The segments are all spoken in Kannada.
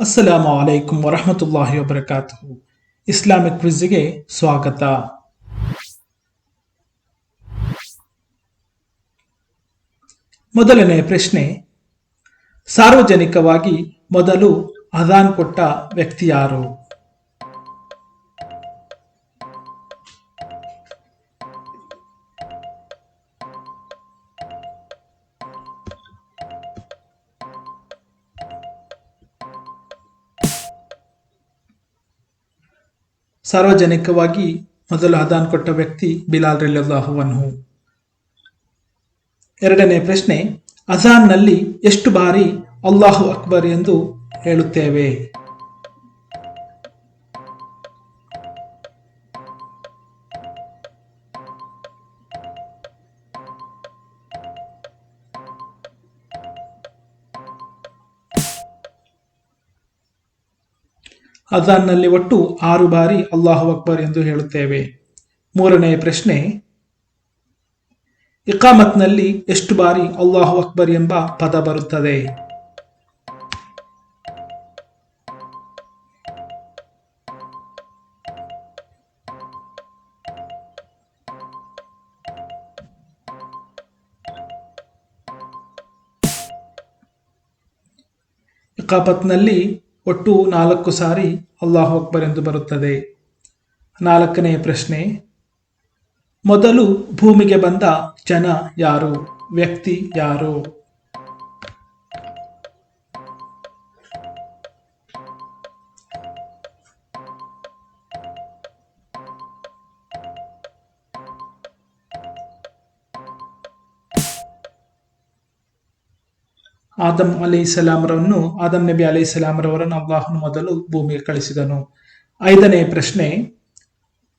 ಅಸ್ಸಲಾಮು ಅಲೈಕುಂ ವರಹಮತುಲ್ಲಾಹಿ ವಬರಕಾತು ಇಸ್ಲಾಮಿಕ್ ಕ್ವಿಜ್ಗೆ ಸ್ವಾಗತ. ಮೊದಲನೇ ಪ್ರಶ್ನೆ, ಸಾರ್ವಜನಿಕವಾಗಿ ಮೊದಲು ಅದಾನ್ ಕೊಟ್ಟ ವ್ಯಕ್ತಿ ಯಾರು? ಸಾರ್ವಜನಿಕವಾಗಿ ಮೊದಲು ಅದಾನ್ ಕೊಟ್ಟ ವ್ಯಕ್ತಿ ಬಿಲಾಲ್ ರಲಿಯಲ್ಲಾಹು ಅನ್ಹು. ಎರಡನೇ ಪ್ರಶ್ನೆ, ಅಜಾನ್ನಲ್ಲಿ ಎಷ್ಟು ಬಾರಿ ಅಲ್ಲಾಹು ಅಕ್ಬರ್ ಎಂದು ಹೇಳುತ್ತೇವೆ? ಅಜಾನ್ನಲ್ಲಿ ಒಟ್ಟು ಆರು ಬಾರಿ ಅಲ್ಲಾಹು ಅಕ್ಬರ್ ಎಂದು ಹೇಳುತ್ತೇವೆ. ಮೂರನೇ ಪ್ರಶ್ನೆ, ಇಕಾಮತ್ನಲ್ಲಿ ಎಷ್ಟು ಬಾರಿ ಅಲ್ಲಾಹು ಅಕ್ಬರ್ ಎಂಬ ಪದ ಬರುತ್ತದೆ? ಇಕಾಪತ್ನಲ್ಲಿ ಒಟ್ಟು ನಾಲ್ಕು ಸಾರಿ ಅಲ್ಲಾಹು ಅಕ್ಬರ್ ಎಂದು ಬರುತ್ತದೆ. ನಾಲ್ಕನೇ ಪ್ರಶ್ನೆ, ಮೊದಲು ಭೂಮಿಗೆ ಬಂದ ಜನ ಯಾರು? ವ್ಯಕ್ತಿ ಯಾರು? ಆದಮ್ ಅಲಿ ಸಲಾಮರನ್ನು ಆದಮ್ ನಬಿ ಅಲಿ ಸಲಾಮರವರನ್ನು ಅಲ್ಲಾಹನು ಮೊದಲು ಭೂಮಿಗೆ ಕಳಿಸಿದನು. ಐದನೇ ಪ್ರಶ್ನೆ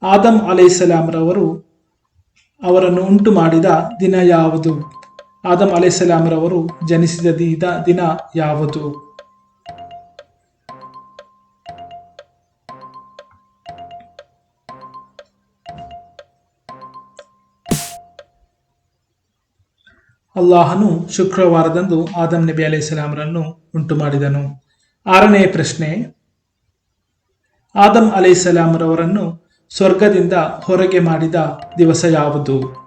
ಆದಮ್ ಅಲಿ ಇಸ್ಲಾಮರವರು ಅವರನ್ನು ಉಂಟು ಮಾಡಿದ ದಿನ ಯಾವುದು? ಆದಮ್ ಅಲಿ ಸಲಾಮರವರು ಜನಿಸಿದ ದಿನ ಯಾವುದು? ಅಲ್ಲಾಹನು ಶುಕ್ರವಾರದಂದು ಆದಮ್ ನಬಿ ಅಲೈಹಿಸ್ಸಲಾಮರನ್ನು ಉಂಟು ಮಾಡಿದನು ಆರನೇ ಪ್ರಶ್ನೆ ಆದಮ್ ಅಲೈಹಿಸ್ಸಲಾಮರವರನ್ನು ಸ್ವರ್ಗದಿಂದ ಹೊರಗೆ ಮಾಡಿದ ದಿವಸ ಯಾವುದು?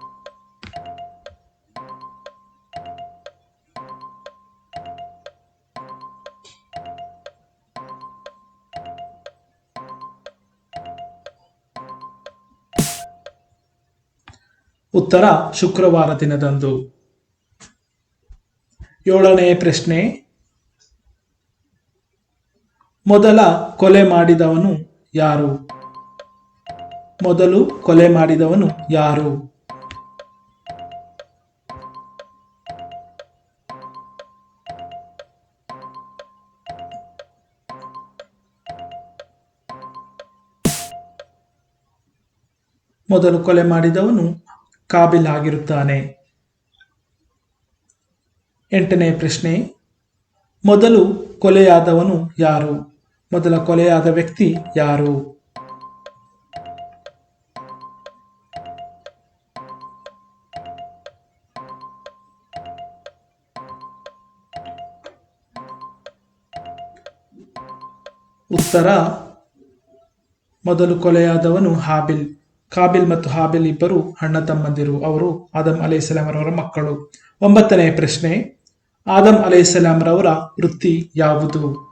ಉತ್ತರ, ಶುಕ್ರವಾರ ದಿನದಂದು. ಏಳನೇ ಪ್ರಶ್ನೆ. ಮೊದಲ ಕೊಲೆ ಮಾಡಿದವನು ಯಾರು? ಮೊದಲು ಕೊಲೆ ಮಾಡಿದವನು ಯಾರು? ಮೊದಲು ಕೊಲೆ ಮಾಡಿದವನು ಕಾಬಿಲ್ ಆಗಿರುತ್ತಾನೆ. ಎಂಟನೇ ಪ್ರಶ್ನೆ, ಮೊದಲು ಕೊಲೆಯಾದವನು ಯಾರು? ಮೊದಲ ಕೊಲೆಯಾದ ವ್ಯಕ್ತಿ ಯಾರು? ಉತ್ತರ, ಮೊದಲು ಕೊಲೆಯಾದವನು ಹಾಬಿಲ್. ಕಾಬಿಲ್ ಮತ್ತು ಹಾಬಿಲ್ ಇಬ್ಬರು ಅಣ್ಣ ತಮ್ಮಂದಿರು. ಅವರು ಆದಮ್ ಅಲೈಹಿಸ್ಲಾಮರವರ ಮಕ್ಕಳು. ಒಂಬತ್ತನೇ ಪ್ರಶ್ನೆ ಆದಮ್ ರವರ ವೃತ್ತಿ ಯಾವುದು?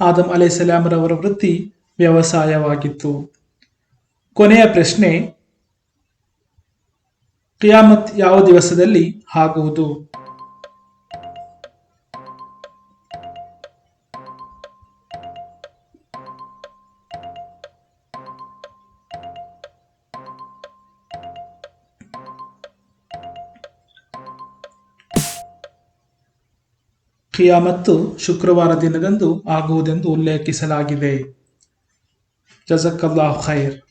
ಆದಮ್ ರವರ ವೃತ್ತಿ ವ್ಯವಸಾಯವಾಗಿತ್ತು. ಕೊನೆಯ ಪ್ರಶ್ನೆ ಕಿಯಾಮತ್ ಯಾವ ದಿವಸದಲ್ಲಿ ಆಗುವುದು? ಕಿಯಾಮತ್ತು ಶುಕ್ರವಾರ ದಿನದಂದು ಆಗುವುದೆಂದು ಉಲ್ಲೇಖಿಸಲಾಗಿದೆ. ಜಜಕಲ್ಲಾ ಖೈರ್.